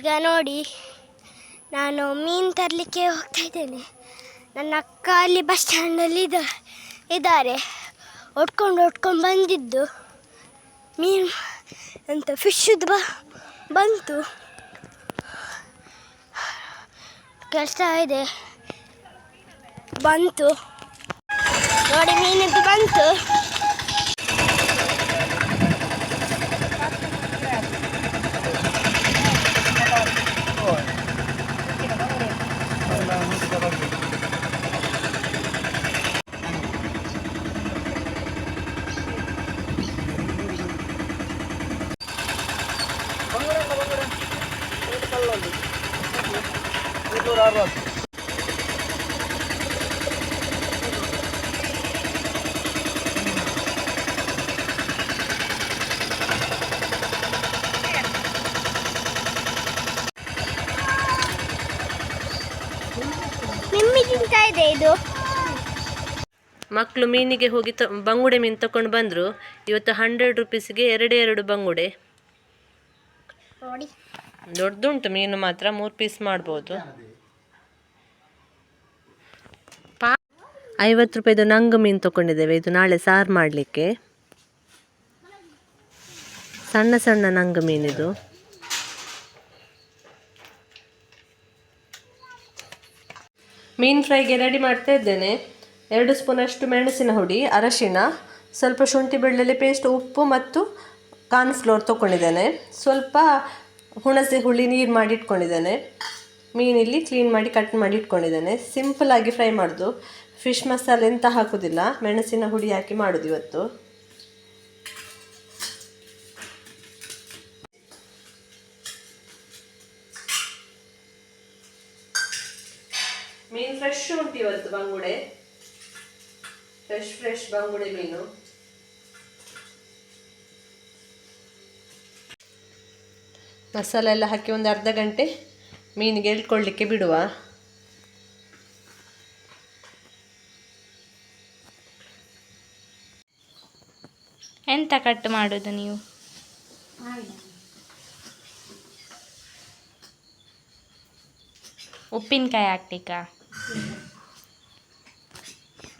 ಈಗ ನೋಡಿ, ನಾನು ಮೀನು ತರಲಿಕ್ಕೆ ಹೋಗ್ತಾ ಇದ್ದೇನೆ. ನನ್ನ ಅಕ್ಕ ಅಲ್ಲಿ ಬಸ್ ಸ್ಟ್ಯಾಂಡಲ್ಲಿ ಇದ, ಇದ್ದಾರೆ. ಒಟ್ಕೊಂಡು ಒಟ್ಕೊಂಡು ಬಂದಿದ್ದು ಮೀನು ಅಂತ ಫಿಶ್ದು ಬ, ಬಂತು. ಕೆಲಸ ಇದೆ. ಬಂತು. ನೋಡಿ ಮೀನಿದ್ದು ಬಂತು. ಇದೆ. ಮಕ್ಕಳು ಮೀನಿಗೆ ಹೋಗಿ ತ ಬಂಗುಡೆ ಮೀನು ತಕೊಂಡು ಬಂದರು. ಇವತ್ತು ಹಂಡ್ರೆಡ್ ರುಪೀಸ್ಗೆ ಎರಡೇ ಎರಡು ಬಂಗುಡೆ. ನೋಡಿ. ದೊಡ್ಡದುಂಟು ಮೀನು ಮಾತ್ರ ಮೂರು ಪೀಸ್ ಮಾಡ್ಬೋದು. ಪಾ ಐವತ್ತು ರೂಪಾಯಿದು ನಂಗು ಮೀನು ತಗೊಂಡಿದ್ದೇವೆ ಇದು ನಾಳೆ ಸಾರು ಮಾಡಲಿಕ್ಕೆ. ಸಣ್ಣ ಸಣ್ಣ ನಂಗು ಮೀನಿದು. ಮೀನು ಫ್ರೈಗೆ ರೆಡಿ ಮಾಡ್ತಾ ಇದ್ದೇನೆ. ಎರಡು ಸ್ಪೂನಷ್ಟು ಮೆಣಸಿನ ಹುಡಿ ಅರಶಿನ ಸ್ವಲ್ಪ ಶುಂಠಿ ಬೆಳ್ಳುಳ್ಳಿ ಪೇಸ್ಟ್ ಉಪ್ಪು ಮತ್ತು ಕಾರ್ನ್ಫ್ಲೋರ್ ತೊಗೊಂಡಿದ್ದೇನೆ ಸ್ವಲ್ಪ ಹುಣಸೆ ಹುಳಿ ನೀರು ಮಾಡಿ ಇಟ್ಕೊಂಡಿದ್ದೇನೆ. ಮೀನಿಲ್ಲಿ ಕ್ಲೀನ್ ಮಾಡಿ ಕಟ್ ಮಾಡಿ ಇಟ್ಕೊಂಡಿದ್ದೇನೆ. ಸಿಂಪಲ್ ಆಗಿ ಫ್ರೈ ಮಾಡೋದು. ಫಿಶ್ ಮಸಾಲೆ ಎಂತ ಹಾಕೋದಿಲ್ಲ. ಮೆಣಸಿನ ಹುಡಿ ಹಾಕಿ ಮಾಡೋದು ಇವತ್ತು. ಮೀನು ಫ್ರೆಶ್ ಉಂಟು ಇವತ್ತು ಬಂಗುಡೆ. ಫ್ರೆಶ್ ಫ್ರೆಶ್ ಬಂಗುಡೆ ಮೀನು. ಮಸಾಲೆ ಎಲ್ಲ ಹಾಕಿ ಒಂದು ಅರ್ಧ ಗಂಟೆ ಮೀನಿಗೆ ಎಳ್ಕೊಳ್ಳಿಕ್ಕೆ ಬಿಡುವ. ಎಂತ ಕಟ್ ಮಾಡೋದು ನೀವು? ಉಪ್ಪಿನಕಾಯಿ ಹಾಕ್ಲಿಕ್ಕ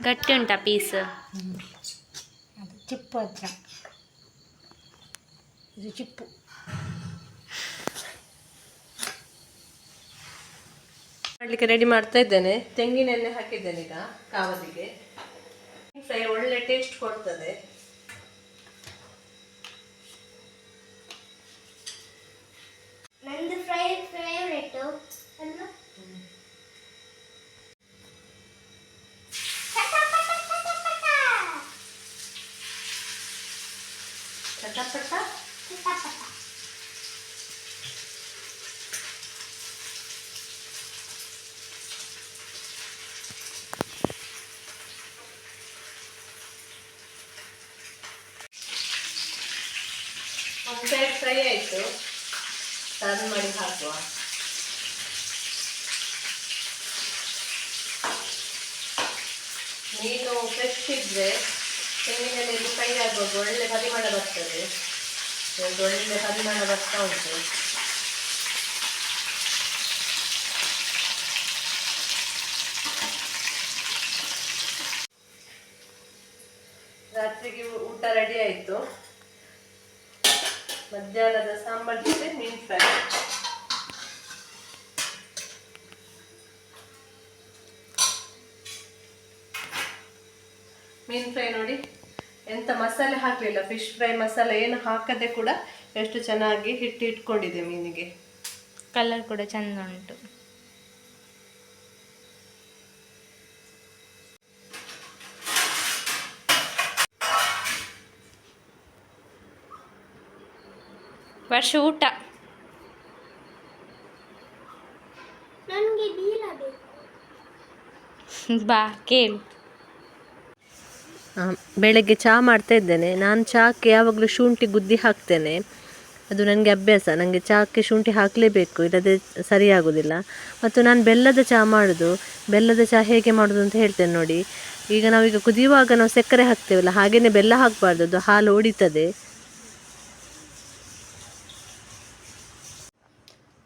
ಗಟ್ಟಿ ಉಂಟಾ ಪೀಸ್? ಅದು ಚಿಪ್ಪು ಹತ್ರ. ಇದು ಚಿಪ್ಪು. ಮಾಡಲಿಕ್ಕೆ ರೆಡಿ ಮಾಡ್ತಾ ಇದ್ದೇನೆ. ತೆಂಗಿನೆಣ್ಣೆ ಹಾಕಿದ್ದೇನೆ ಈಗ ಕಾವಲಿಗೆ. ಫ್ರೈ ಒಳ್ಳೆ ಟೇಸ್ಟ್ ಕೊಡ್ತದೆ. ನಂದು ಫ್ರೈ ಫೇವ್ರೇಟು ಅಲ್ವಾ ಚಟಪಟ ಒಂದು ಸೈಡ್ ಫ್ರೈ ಆಯಿತು ಟರ್ನ್ ಮಾಡಿ ಹಾಕುವ ಮೀನು ಫ್ರೆಶ್ ಇದ್ರೆ ತೆಂಗಿನಲ್ಲಿ ಕೈ ಹಾಕುವಾಗ ಒಳ್ಳೆ ಪರಿಮಳ ಬರ್ತದೆ. ಒಳ್ಳೆ ಪರಿಮಳ ಬರ್ತಾ ಉಂಟು. ರಾತ್ರಿಗೆ ಊಟ ರೆಡಿ ಆಯಿತು. ಮಧ್ಯಾಹ್ನದ ಸಾಂಬಾರ್ ಜೊತೆ ಮೀನ್ ಫ್ರೈ. ಮೀನ್ ಫ್ರೈ ನೋಡಿ. ಎಂತ ಮಸಾಲೆ ಹಾಕಲಿಲ್ಲ ಫಿಶ್ ಫ್ರೈ ಮಸಾಲೆ ಏನು ಹಾಕದೆ ಕೂಡ ಎಷ್ಟು ಚೆನ್ನಾಗಿ ಹಿಟ್ಟು ಇಟ್ಕೊಂಡಿದೆ ಮೀನಿಗೆ. ಕಲರ್ ಕೂಡ ಚೆಂದ ಉಂಟು. ವರ್ಷ ಊಟ. ಬಾ ಕೇಳು. ಬೆಳಗ್ಗೆ ಚಹಾ ಮಾಡ್ತಾ ಇದ್ದೇನೆ. ನಾನು ಚಹಾಕ್ಕೆ ಯಾವಾಗಲೂ ಶುಂಠಿ ಗುದ್ದಿ ಹಾಕ್ತೇನೆ. ಅದು ನನಗೆ ಅಭ್ಯಾಸ. ನನಗೆ ಚಹಾಕ್ಕೆ ಶುಂಠಿ ಹಾಕಲೇಬೇಕು. ಇಲ್ಲದೆ ಸರಿಯಾಗೋದಿಲ್ಲ. ಮತ್ತು ನಾನು ಬೆಲ್ಲದ ಚಹಾ ಮಾಡೋದು. ಬೆಲ್ಲದ ಚಹಾ ಹೇಗೆ ಮಾಡೋದು ಅಂತ ಹೇಳ್ತೇನೆ ನೋಡಿ. ಈಗ ನಾವೀಗ ಕುದಿಯುವಾಗ ನಾವು ಸಕ್ಕರೆ ಹಾಕ್ತೇವಲ್ಲ ಹಾಗೆಯೇ ಬೆಲ್ಲ ಹಾಕಬಾರ್ದು. ಅದು ಹಾಲು ಒಡಿತದೆ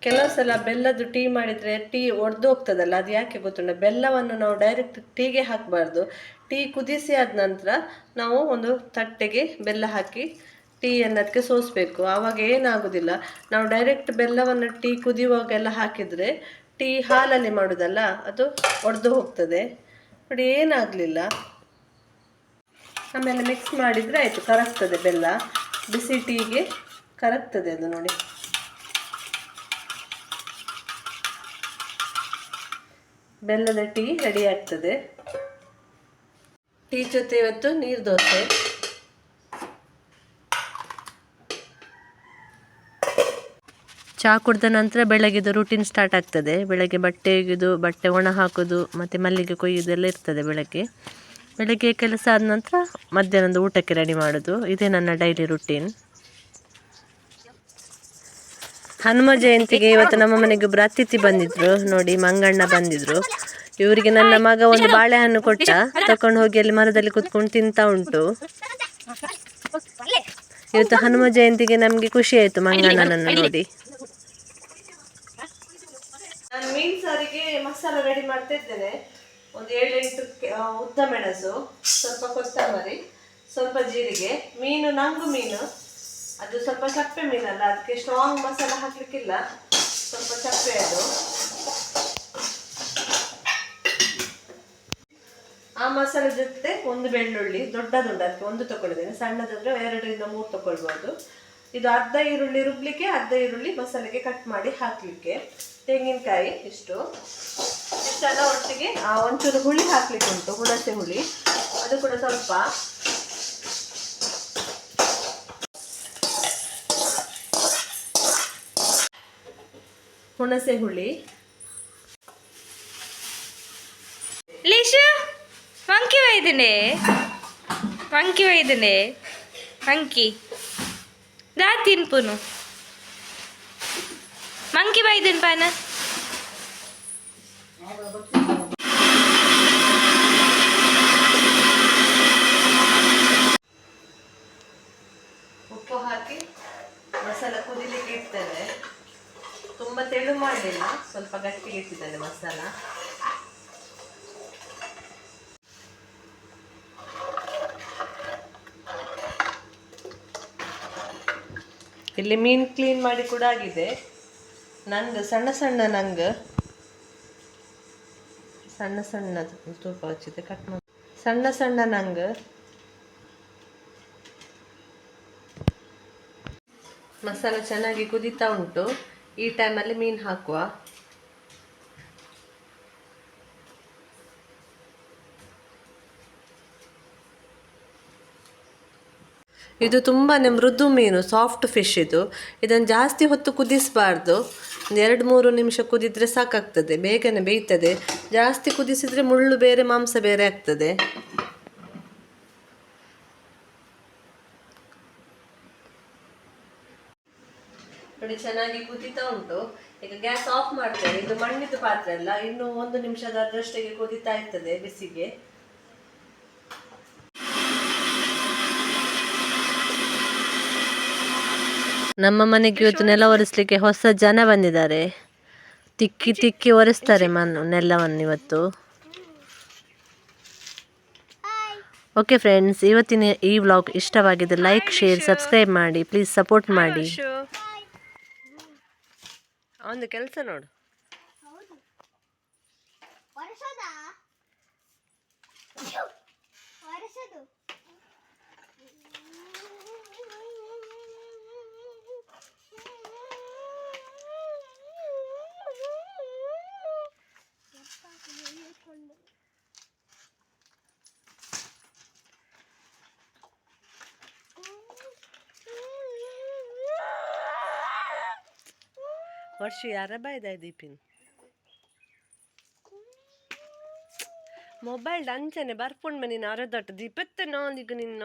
ಕೆಲವು ಸಲ ಬೆಲ್ಲದ್ದು ಟೀ ಮಾಡಿದರೆ ಟೀ ಒಡೆದು ಹೋಗ್ತದಲ್ಲ, ಅದು ಯಾಕೆ ಗೊತ್ತುಂಟ? ಬೆಲ್ಲವನ್ನು ನಾವು ಡೈರೆಕ್ಟ್ ಟೀಗೆ ಹಾಕಬಾರ್ದು. ಟೀ ಕುದಿಸಿ ಆದ ನಂತರ ನಾವು ಒಂದು ತಟ್ಟೆಗೆ ಬೆಲ್ಲ ಹಾಕಿ ಟೀ ಅನ್ನೋದಕ್ಕೆ ಸೋಸಬೇಕು. ಆವಾಗ ಏನಾಗೋದಿಲ್ಲ. ನಾವು ಡೈರೆಕ್ಟ್ ಬೆಲ್ಲವನ್ನು ಟೀ ಕುದಿಯುವಾಗೆಲ್ಲ ಹಾಕಿದರೆ ಟೀ ಹಾಲಲ್ಲಿ ಮಾಡೋದಲ್ಲ, ಅದು ಒಡೆದು ಹೋಗ್ತದೆ. ನೋಡಿ, ಏನಾಗಲಿಲ್ಲ. ಆಮೇಲೆ ಮಿಕ್ಸ್ ಮಾಡಿದರೆ ಆಯಿತು, ಕರಗ್ತದೆ ಬೆಲ್ಲ. ಬಿಸಿ ಟೀಗೆ ಕರಗ್ತದೆ ಅದು ನೋಡಿ. ಬೆಲ್ಲದ ಟೀ ರೆಡಿ ಆಗ್ತದೆ. ಟೀ ಜೊತೆ ಇವತ್ತು ನೀರು ದೋಸೆ. ಚಹಾ ಕುಡಿದ ನಂತರ ಬೆಳಗ್ಗೆದು ರೂಟೀನ್ ಸ್ಟಾರ್ಟ್ ಆಗ್ತದೆ. ಬೆಳಗ್ಗೆ ಬಟ್ಟೆ ಒಗೆದು ಬಟ್ಟೆ ಒಣ ಹಾಕೋದು, ಮತ್ತು ಮಲ್ಲಿಗೆ ಕೊಯ್ಯೋದೆಲ್ಲ ಇರ್ತದೆ ಬೆಳಗ್ಗೆ. ಬೆಳಗ್ಗೆ ಕೆಲಸ ಆದ ನಂತರ ಮಧ್ಯಾಹ್ನದ ಊಟಕ್ಕೆ ರೆಡಿ ಮಾಡೋದು. ಇದೇ ನನ್ನ ಡೈಲಿ ರುಟೀನ್ ಹನುಮ ಜಯಂತಿಗೆ ಇವತ್ತು ನಮ್ಮ ಮನೆಗೆ ಒಬ್ರು ಅತಿಥಿ ಬಂದಿದ್ರು. ನೋಡಿ ಮಂಗಣ್ಣ ಬಂದಿದ್ರು. ಇವರಿಗೆ ನನ್ನ ಮಗ ಒಂದು ಬಾಳೆಹಣ್ಣು ಕೊಟ್ಟ. ತಕೊಂಡು ಹೋಗಿ ಅಲ್ಲಿ ಮರದಲ್ಲಿ ಕುತ್ಕೊಂಡು ತಿಂತಾ ಉಂಟು. ಇವತ್ತು ಹನುಮ ಜಯಂತಿಗೆ ನಮಗೆ ಖುಷಿ ಆಯ್ತು ಮಂಗಣ್ಣನನ್ನು ನೋಡಿ. ಮೀನು ಸಾರಿಗೆ ಮಸಾಲ ರೆಡಿ ಮಾಡ್ತಾ ಒಂದು ಏಳೆಂಟು ಉದ್ದ ಮೆಣಸು. ಸ್ವಲ್ಪ ಕೊತ್ತಂಬರಿ, ಸ್ವಲ್ಪ ಜೀರಿಗೆ, ಮೀನು, ನಂಗು ಮೀನು. ಅದು ಸ್ವಲ್ಪ ಚಪ್ಪೆ ಮೀನಲ್ಲ, ಅದಕ್ಕೆ ಸ್ಟ್ರಾಂಗ್ ಮಸಾಲ ಹಾಕ್ಲಿಕ್ಕಿಲ್ಲ, ಸ್ವಲ್ಪ ಚಪ್ಪೆ ಅದು. ಆ ಮಸಾಲೆ ಜೊತೆ ಒಂದು ಬೆಳ್ಳುಳ್ಳಿ ದೊಡ್ಡದುಂಡು ಅದಕ್ಕೆ ಒಂದು ತಗೊಳ್ಳಿದ್ದೇನೆ ಸಣ್ಣದಾದ್ರೆ ಎರಡರಿಂದ ಮೂರು ತಗೊಳ್ಬೋದು. ಇದು ಅರ್ಧ ಈರುಳ್ಳಿ ರುಬ್ಲಿಕ್ಕೆ, ಅರ್ಧ ಈರುಳ್ಳಿ ಮಸಾಲೆಗೆ ಕಟ್ ಮಾಡಿ ಹಾಕ್ಲಿಕ್ಕೆ. ತೆಂಗಿನಕಾಯಿ ಇಷ್ಟು. ಇಷ್ಟೆಲ್ಲ ಒಟ್ಟಿಗೆ ಒಂಚೂರು ಹುಳಿ ಹಾಕ್ಲಿಕ್ಕೆ ಉಂಟು, ಹುಣಸೆ ಹುಳಿ. ಅದು ಕೂಡ ಸ್ವಲ್ಪ ಹುಣಸೆ ಹುಳಿ. ಲೀಶು ಮಂಕಿ ಒಯ್ದನೆ. ಮಂಕಿ ಒಯ್ದನೆ. ಮಂಕಿ ದಾ ತಿನ್ಪುನು. ಮಂಕಿ ಬೈದಿನ್ ಪಾನ. ಉಪ್ಪು ಹಾಕಿ ಮಸಾಲ ಕುದಿಲಿಕ್ಕೆ ಇಡ್ತೇನೆ. ತುಂಬ ತೆಳು ಮಾಡಲಿಲ್ಲ ಸ್ವಲ್ಪ ಗಟ್ಟಿಗೆ ಇಟ್ಟಿದ್ದೇನೆ ಮಸಾಲ. ಇಲ್ಲಿ ಮೀನು ಕ್ಲೀನ್ ಮಾಡಿ ಕೂಡ ಆಗಿದೆ. ನಂಗೆ ಸಣ್ಣ ಸಣ್ಣ ನಂಗೆ. ಸಣ್ಣ ಸಣ್ಣ ತೂಪ ಹಚ್ಚಿದೆ ಕಟ್ ಮಾಡಿ ಸಣ್ಣ ಸಣ್ಣ ನಂಗೆ. ಮಸಾಲ ಚೆನ್ನಾಗಿ ಕುದೀತಾ ಉಂಟು. ಈ ಟೈಮಲ್ಲಿ ಮೀನು ಹಾಕುವ. ಇದು ತುಂಬಾ ಮೃದು ಮೀನು ಸಾಫ್ಟ್ ಫಿಶ್ ಇದು. ಇದನ್ನು ಜಾಸ್ತಿ ಹೊತ್ತು ಕುದಿಸಬಾರ್ದು. ಎರಡು, ಮೂರು ನಿಮಿಷ ಕುದಿದ್ರೆ ಸಾಕಾಗ್ತದೆ, ಬೇಗನೆ ಬೇಯ್ತದೆ. ಜಾಸ್ತಿ ಕುದಿಸಿದ್ರೆ ಮುಳ್ಳು ಬೇರೆ, ಮಾಂಸ ಬೇರೆ ಆಗ್ತದೆ. ನೋಡಿ ಚೆನ್ನಾಗಿ ಕುದೀತಾ ಉಂಟು. ಈಗ ಗ್ಯಾಸ್ ಆಫ್ ಮಾಡ್ತೇನೆ ಇದು ಮಣ್ಣಿದ್ದು ಪಾತ್ರೆ ಅಲ್ಲ. ಇನ್ನು ಒಂದು ನಿಮಿಷದ ಅದರಷ್ಟಿಗೆ ಕುದೀತಾ ಇರ್ತದೆ ಬಿಸಿಗೆ. ನಮ್ಮ ಮನೆಗೆ ಇವತ್ತು ನೆಲ ಒರೆಸ್ಲಿಕ್ಕೆ ಹೊಸ ಜನ ಬಂದಿದ್ದಾರೆ. ತಿಕ್ಕಿ ತಿಕ್ಕಿ ಒರೆಸ್ತಾರೆ ಮಣ್ಣು, ನೆಲವನ್ನು ಇವತ್ತು. ಓಕೆ ಫ್ರೆಂಡ್ಸ್ ಇವತ್ತಿನ ಈ ವ್ಲಾಗ್ ಇಷ್ಟವಾಗಿದೆ. ಲೈಕ್ ಶೇರ್ ಸಬ್ಸ್ಕ್ರೈಬ್ ಮಾಡಿ. ಪ್ಲೀಸ್ ಸಪೋರ್ಟ್ ಮಾಡಿ. ಒಂದು ಕೆಲಸ ನೋಡು. ವರ್ಷ ಯಾರ ಬಾಯ್ದ ದೀಪಿನ್ ಮೊಬೈಲ್ ಅಂಚನೆ ಬರ್ಪುಂಡ್ ಮನಿ ಅರದೊಟ್ಟು ದೀಪತ್ತೆ ನೋಂದಿಗ ನಿನ್ನ